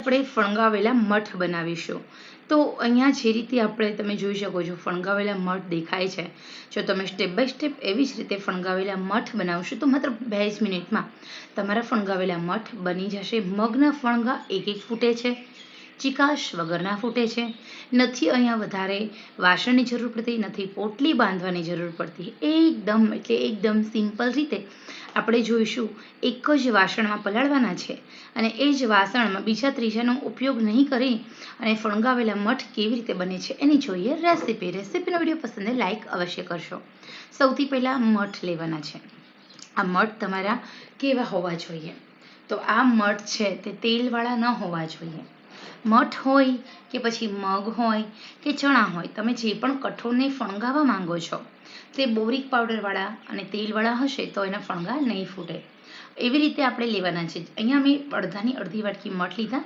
આપણે ફણગાવેલા મઠ બનાવીશું. તો અહીંયા જે રીતે આપણે તમે જોઈ શકો છો, ફણગાવેલા મઠ દેખાય છે. જો તમે સ્ટેપ બાય સ્ટેપ એવી જ રીતે ફણગાવેલા મઠ બનાવશો, તો માત્ર બે જ મિનિટમાં તમારા ફણગાવેલા મઠ બની જશે. મગના ફણગા એક એક ફૂટે છે. ચિકાશ વગરના ફૂટે છે. નથી અહીંયા વધારે વાસણની જરૂર પડતી, નથી પોટલી બાંધવાની જરૂર પડતી. એકદમ, એટલે એકદમ સિમ્પલ રીતે આપણે જોઈશું, એક જ વાસણમાં પલાળવાના છે. અને એ જ વાસણમાં બીજા ત્રીજાનો ઉપયોગ નહીં કરી અને ફણગાવેલા મઠ કેવી રીતે બને છે એની જોઈએ રેસીપી. રેસીપીનો વીડિયો પસંદ લાઈક અવશ્ય કરશો. સૌથી પહેલાં મઠ લેવાના છે. આ મઠ તમારા કેવા હોવા જોઈએ? તો આ મઠ છે તે તેલવાળા ન હોવા જોઈએ. મઠ હોય કે પછી મગ હોય કે ચણા હોય, તમે જે પણ કઠોળને ફણગાવવા માંગો છો, તે બોરિક પાવડરવાળા અને તેલવાળા હશે તો એના ફણગા નહીં ફૂટે. એવી રીતે આપણે લેવાના છે. અહીંયા મેં અડધાની અડધી વાટકી મઠ લીધા.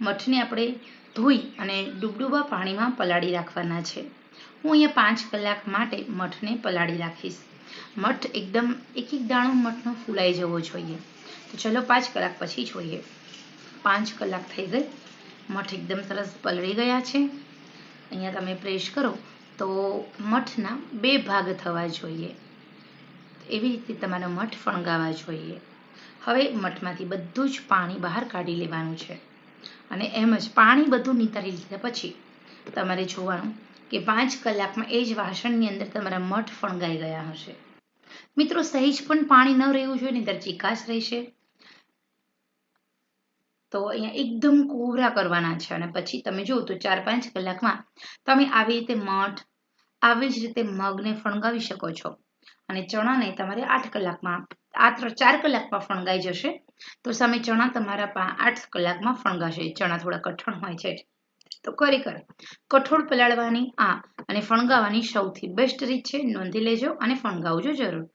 મઠને આપણે ધોઈ અને ડૂબડૂબા પાણીમાં પલાળી રાખવાના છે. હું અહીંયા પાંચ કલાક માટે મઠને પલાળી રાખીશ. મઠ એકદમ એક એક દાણો મઠનો ફૂલાઈ જવો જોઈએ. તો ચલો પાંચ કલાક પછી જોઈએ. પાંચ કલાક થઈ ગઈ. મઠ એકદમ સરસ પલળી ગયા છે. અહીંયા તમે પ્રેસ કરો તો મઠના બે ભાગ થવા જોઈએ. એવી રીતે તમારા મઠ ફણગાવા જોઈએ. હવે મઠમાંથી બધું જ પાણી બહાર કાઢી લેવાનું છે. અને એમ જ પાણી બધું નિતારી લીધા પછી તમારે જોવાનું કે પાંચ કલાકમાં એ જ વાસણની અંદર તમારા મઠ ફણગાઈ ગયા હશે. મિત્રો સહેજ પણ પાણી ન રહેવું જોઈએ, નહીંતર ચિકાશ રહેશે. તો અહીંયા એકદમ કોરા કરવાના છે. અને પછી તમે જુઓ તો ચાર પાંચ કલાકમાં તમે આવી રીતે મઠ, આવી જ રીતે મગને ફણગાવી શકો છો. અને ચણાને તમારે આઠ કલાકમાં, આ ચાર કલાકમાં ફણગાઈ જશે. તો સામે ચણા તમારા આઠ કલાકમાં ફણગાશે. ચણા થોડા કઠણ હોય છે. તો ખરેખર કઠોળ પલાળવાની આ અને ફણગાવાની સૌથી બેસ્ટ રીત છે. નોંધી લેજો અને ફણગાવજો જરૂર.